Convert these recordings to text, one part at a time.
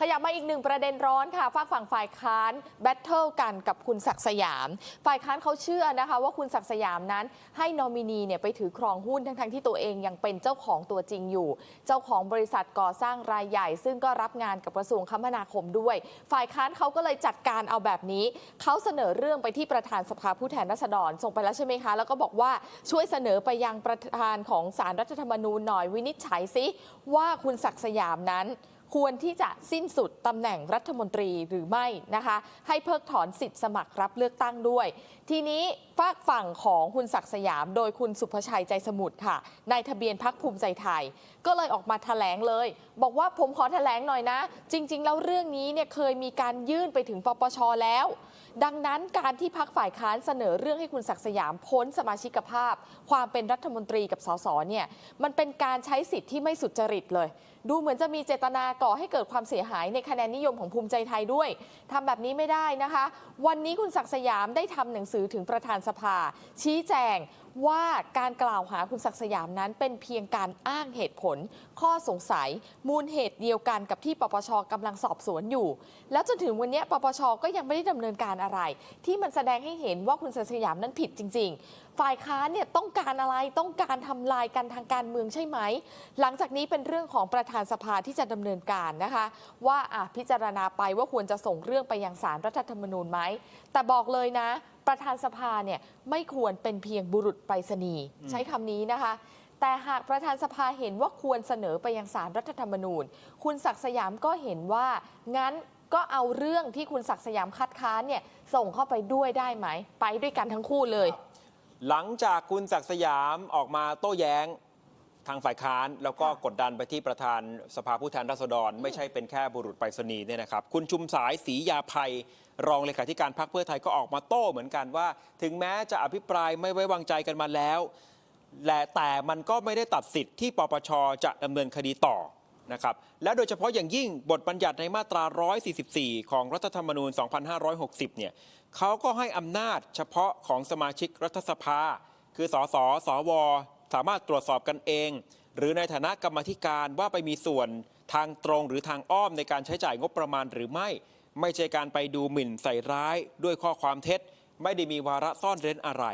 ขยับมาอีกหนึ่งประเด็นร้อนค่ะฝากฝั่งฝ่ายค้านแบทเทิลกันกับคุณศักดิ์สยาม ฝ่ายค้านเขาเชื่อนะคะว่าคุณศักดิ์สยามนั้นให้นอมินีเนี่ยไปถือครองหุ้นทั้งๆที่ตัวเองยังเป็นเจ้าของตัวจริงอยู่ เจ้าของบริษัทก่อสร้างรายใหญ่ ซึ่งก็รับงานกับกระทรวงคมนาคมด้วย ฝ่ายค้านเขาก็เลยจัดการเอาแบบนี้เขาเสนอเรื่องไปที่ประธานสภาผู้แทนราษฎรส่งไปแล้วใช่ไหมคะ แล้วก็บอกว่าช่วยเสนอไปยังประธานของสารรัฐธรรมนูญหน่อยวินิจฉัยซิว่าคุณศักดิ์สยามนั้น ควรที่จะสิ้นสุดตำแหน่งรัฐมนตรีหรือไม่นะคะ ให้เพิกถอนสิทธิ์สมัครรับเลือกตั้งด้วย ทีนี้ฝากฝั่งของคุณศักดิ์สยาม โดยคุณสุภชัยใจสมุทรค่ะนายทะเบียนพักภูมิใจไทย ก็เลยออกมาแถลงเลย บอกว่าผมขอแถลงหน่อยนะ จริง ๆ แล้วเรื่องนี้เนี่ยเคยมีการยื่นไปถึงปปชแล้ว ดังนั้นการที่พักฝ่ายค้านเสนอเรื่องให้คุณศักดิ์สยามพ้นสมาชิกภาพ ความเป็นรัฐมนตรีกับสสเนี่ยมันเป็นการใช้สิทธิ์ที่ไม่สุจริตเลย ดูเหมือนจะมีเจตนาก่อให้เกิดความเสียหายในคะแนนนิยมของภูมิใจไทยด้วยทำแบบนี้ไม่ได้นะคะ วันนี้คุณศักดิ์สยามได้ทำหนังสือถึงประธานสภา ชี้แจงว่าการกล่าวหาคุณศักดิ์สยามนั้นเป็นเพียงการอ้างเหตุผล ข้อสงสัย มูลเหตุเดียวกันกับที่ปปชกำลังสอบสวนอยู่ แล้วจนถึงวันนี้ปปชก็ยังไม่ได้ดำเนินการอะไร ที่มันแสดงให้เห็นว่าคุณศักดิ์สยามนั้นผิดจริง ๆ ฝ่ายค้านเนี่ยต้องการอะไรต้องการทำลายกันทางการเมืองใช่ไหม หลังจากนี้เป็นเรื่องของประธานสภาที่จะดำเนินการนะคะ ว่าอะพิจารณาไปว่าควรจะส่งเรื่องไปยังศาลรัฐธรรมนูญไหม แต่บอกเลยนะ ประธานสภาเนี่ยไม่ควรเป็นเพียงบุรุษไปรษณีย์ใช้คำนี้นะคะแต่หากประธานสภาเห็นว่าควรเสนอไปยังศาลรัฐธรรมนูญ คุณศักดิ์สยามก็เห็นว่างั้นก็เอาเรื่องที่คุณศักดิ์สยามคัดค้านเนี่ยส่งเข้าไปด้วยได้ไหม ไปด้วยกันทั้งคู่เลย หลังจากคุณศักดิ์สยามออกมาโต้แย้งทางฝ่ายค้าน แล้วก็กดดันไปที่ประธานสภาผู้แทนราษฎร ไม่ใช่เป็นแค่บุรุษไปรษณีย์เนี่ยนะครับ คุณชุมสายศรียาภัย รองเลขาธิการพรรคเพื่อไทยก็ออกมาโต้เหมือนกันว่า ถึงแม้จะอภิปรายไม่ไว้วางใจกันมาแล้วและแต่มันก็ไม่ได้ตัดสิทธิ์ที่ปปชจะดำเนินคดีต่อ นะครับและโดยเฉพาะอย่างยิ่งบทบัญญัติในมาตรา 144 ของรัฐธรรมนูญ 2560 เนี่ยเขาก็ให้อำนาจเฉพาะของสมาชิกรัฐสภา คือสสสว สามารถตรวจสอบกันเอง หรือในฐานะกรรมธิการว่าไปมีส่วนทางตรงหรือทางอ้อมในการใช้จ่ายงบประมาณหรือไม่ ไม่ใช่การไปดูหมิ่นใส่ร้ายด้วยข้อความเท็จ ไม่ได้มีวาระซ่อนเร้นอะไร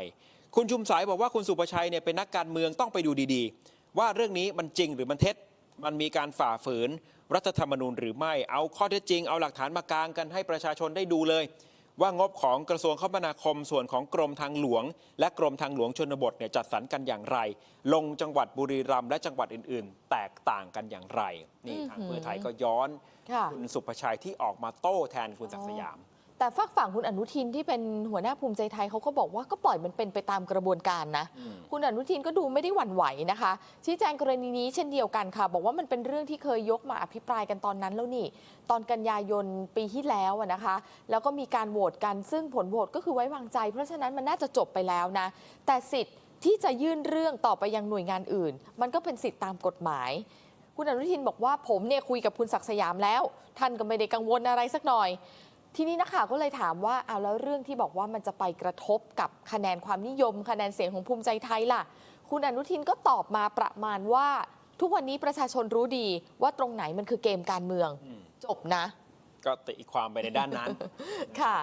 คุณชุมสายบอกว่าคุณสุประชัยเนี่ยเป็นนักการเมืองต้องไปดูดีๆ ว่าเรื่องนี้มันจริงหรือมันเท็จ มันมีการฝ่าฝืนรัฐธรรมนูญหรือไม่ เอาข้อเท็จจริง เอาหลักฐานมากางกันให้ประชาชนได้ดูเลย ว่างบของกระทรวงคมนาคมส่วนของกรมทางหลวง และกรมทางหลวงชนบทเนี่ยจัดสรรกันอย่างไร ลงจังหวัดบุรีรัมย์และจังหวัดอื่น ๆ แตกต่างกันอย่างไร นี่ทางเพื่อไทยก็ย้อนค่ะคุณสุประชัยที่ออกมาโต้แทนคุณศักดิ์สยาม แต่ฝากฝั่งคุณอนุทินที่เป็นหัวหน้าภูมิใจไทยเขาก็บอกว่าก็ปล่อยมันเป็นไปตามกระบวนการนะอืมคุณอนุทินก็ดูไม่ได้หวั่นไหวนะคะ ชี้แจงกรณีนี้เช่นเดียวกันค่ะ บอกว่ามันเป็นเรื่องที่เคยยกมาอภิปรายกันตอนนั้นแล้วนี่ ตอนกันยายนปีที่แล้วอะนะคะ แล้วก็มีการโหวตกันซึ่งผลโหวตก็คือไว้วางใจ เพราะฉะนั้นมันน่าจะจบไปแล้วนะ แต่สิทธิ์ที่จะยื่นเรื่องต่อไปยังหน่วยงานอื่น มันก็เป็นสิทธิ์ตามกฎหมาย คุณอนุทินบอกว่าผมเนี่ยคุยกับคุณศักดิ์สยามแล้ว ท่านก็ไม่ได้กังวลอะไรสักหน่อย ทีนี้นักข่าวก็เลยถามว่าเอาแล้วเรื่องที่บอกว่ามันจะไปกระทบกับคะแนนความนิยม คะแนนเสียงของภูมิใจไทยล่ะ คุณอนุทินก็ตอบมาประมาณว่า ทุกวันนี้ประชาชนรู้ดีว่าตรงไหนมันคือเกมการเมืองอืมจบนะ ก็ตีความไปในด้านนั้น ค่ะ